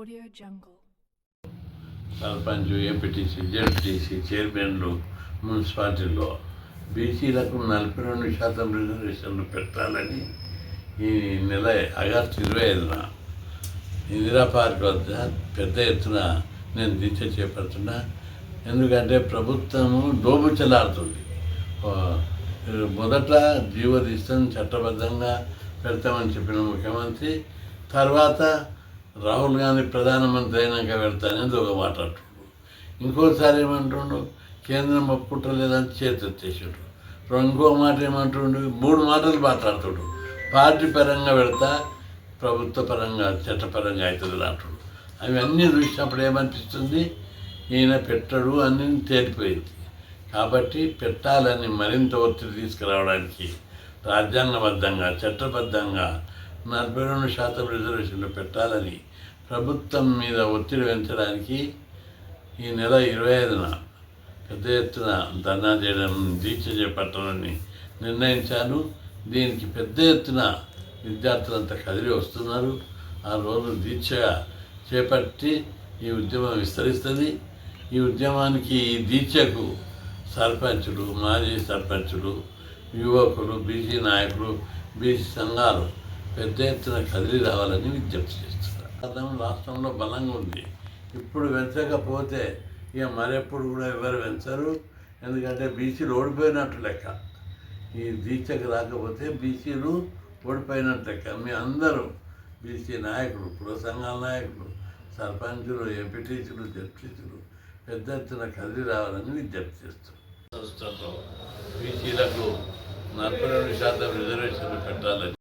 Audio Jungle. Sarpanch MPTC ZPTC చైర్మన్లు మున్సిపాలిటీలో బీసీలకు నలభై రెండు శాతం రిజర్వేషన్లు పెట్టాలని ఈ నెల ఆగస్టు ఇరవై ఐదున ఇందిరా పార్క్ వద్ద పెద్ద ఎత్తున నేను దీక్ష చేపడుతున్నా. ఎందుకంటే ప్రభుత్వము దోబుచ్చలాడుతుంది మొదట జీవో జీవోదీస్తాం చట్టబద్ధంగా పెడతామని చెప్పిన ముఖ్యమంత్రి. తర్వాత రాహుల్ గాంధీ ప్రధానమంత్రి అయినాక పెడతానని ఒక మాట అంటుండు? ఇంకోసారి ఏమంటుండు? కేంద్రం ఒప్పుకుంటలేదని చేతెత్తేసాడు ఇంకో మాట ఏమంటుండు? మూడు మాటలు మాట్లాడుతుడు. పార్టీ పరంగా పెడతా ప్రభుత్వ పరంగా చట్టపరంగా అవుతుంది అంటుడు. అవన్నీ చూసినప్పుడు ఏమనిపిస్తుంది? ఈయన పెట్టడు అని తేలిపోయింది. కాబట్టి పెట్టాలని మరింత ఒత్తిడి తీసుకురావడానికి రాజ్యాంగబద్ధంగా చట్టబద్ధంగా నలభై రెండు శాతం రిజర్వేషన్లు పెట్టాలని ప్రభుత్వం మీద ఒత్తిడి పెంచడానికి ఈ నెల ఇరవై ఐదున పెద్ద ఎత్తున ధర్నా చేయడం దీక్ష చేపట్టాలని నిర్ణయించాను. దీనికి పెద్ద ఎత్తున విద్యార్థులంతా కదిలి వస్తున్నారు. ఆ రోజు దీక్షగా చేపట్టి ఈ ఉద్యమం విస్తరిస్తుంది. ఈ ఉద్యమానికి ఈ దీక్షకు సర్పంచులు మాజీ సర్పంచులు యువకులు బీసీ నాయకులు బీసీ సంఘాలు పెద్ద ఎత్తున కదిలి రావాలని విజ్ఞప్తి చేస్తున్నారు. రాష్ట్రంలో బలంగా ఉంది. ఇప్పుడు పెంచకపోతే ఇక మరెప్పుడు కూడా ఎవరు పెంచరు ఎందుకంటే బీసీలు ఓడిపోయినట్టు లెక్క. ఈ దీక్షకు రాకపోతే బీసీలు ఓడిపోయినట్టు లెక్క. మీ అందరూ బీసీ నాయకులు పుర సంఘాల నాయకులు సర్పంచులు ఎంపీటీసులు జడ్పీసీలు పెద్ద ఎత్తున కదిలి రావాలని విజ్ఞప్తి చేస్తున్నారు. సంస్థలో బీసీలకు నలభై రెండు శాతం రిజర్వేషన్లు పెట్టాలని